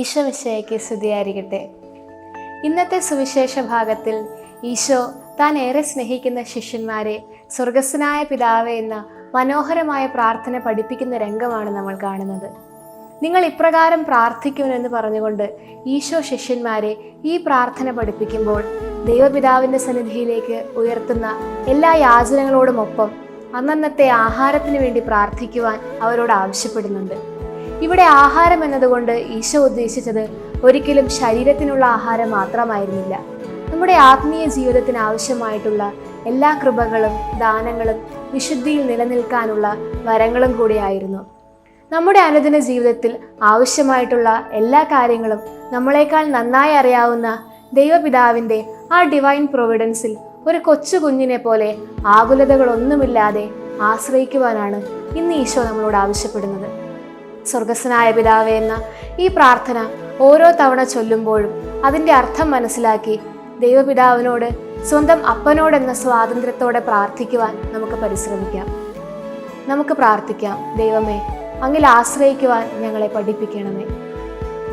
ഈശോ മിശയ്ക്ക് സ്തുതിയായിരിക്കട്ടെ. ഇന്നത്തെ സുവിശേഷ ഭാഗത്തിൽ ഈശോ താൻ ഏറെ സ്നേഹിക്കുന്ന ശിഷ്യന്മാരെ സ്വർഗസ്വനായ പിതാവ് എന്ന മനോഹരമായ പ്രാർത്ഥന പഠിപ്പിക്കുന്ന രംഗമാണ് നമ്മൾ കാണുന്നത്. നിങ്ങൾ ഇപ്രകാരം പ്രാർത്ഥിക്കുമെന്ന് പറഞ്ഞുകൊണ്ട് ഈശോ ശിഷ്യന്മാരെ ഈ പ്രാർത്ഥന പഠിപ്പിക്കുമ്പോൾ ദൈവപിതാവിന്റെ സന്നിധിയിലേക്ക് ഉയർത്തുന്ന എല്ലാ യാചനകളോടുമൊപ്പം അന്നന്നത്തെ ആഹാരത്തിന് വേണ്ടി പ്രാർത്ഥിക്കുവാൻ അവരോട് ആവശ്യപ്പെടുന്നുണ്ട്. ഇവിടെ ആഹാരം എന്നതുകൊണ്ട് ഈശോ ഉദ്ദേശിച്ചത് ഒരിക്കലും ശരീരത്തിനുള്ള ആഹാരം മാത്രമായിരുന്നില്ല. നമ്മുടെ ആത്മീയ ജീവിതത്തിന് ആവശ്യമായിട്ടുള്ള എല്ലാ കൃപകളും ദാനങ്ങളും വിശുദ്ധിയിൽ നിലനിൽക്കാനുള്ള വരങ്ങളും കൂടിയായിരുന്നു. നമ്മുടെ അനുദിന ജീവിതത്തിൽ ആവശ്യമായിട്ടുള്ള എല്ലാ കാര്യങ്ങളും നമ്മളെക്കാൾ നന്നായി അറിയാവുന്ന ദൈവപിതാവിന്റെ ആ ഡിവൈൻ പ്രൊവിഡൻസിൽ ഒരു കൊച്ചു കുഞ്ഞിനെ പോലെ ആകുലതകളൊന്നുമില്ലാതെ ആശ്രയിക്കുവാനാണ് ഇന്ന് ഈശോ നമ്മളോട് ആവശ്യപ്പെടുന്നത്. സ്വർഗസ്വനായ പിതാവേ എന്ന ഈ പ്രാർത്ഥന ഓരോ തവണ ചൊല്ലുമ്പോഴും അതിന്റെ അർത്ഥം മനസ്സിലാക്കി ദൈവപിതാവിനോട് സ്വന്തം അപ്പനോടെന്ന സ്വാതന്ത്ര്യത്തോടെ പ്രാർത്ഥിക്കുവാൻ നമുക്ക് പരിശ്രമിക്കാം. നമുക്ക് പ്രാർത്ഥിക്കാം ദൈവമേ അങ്ങിൽ ആശ്രയിക്കുവാൻ ഞങ്ങളെ പഠിപ്പിക്കണമേ.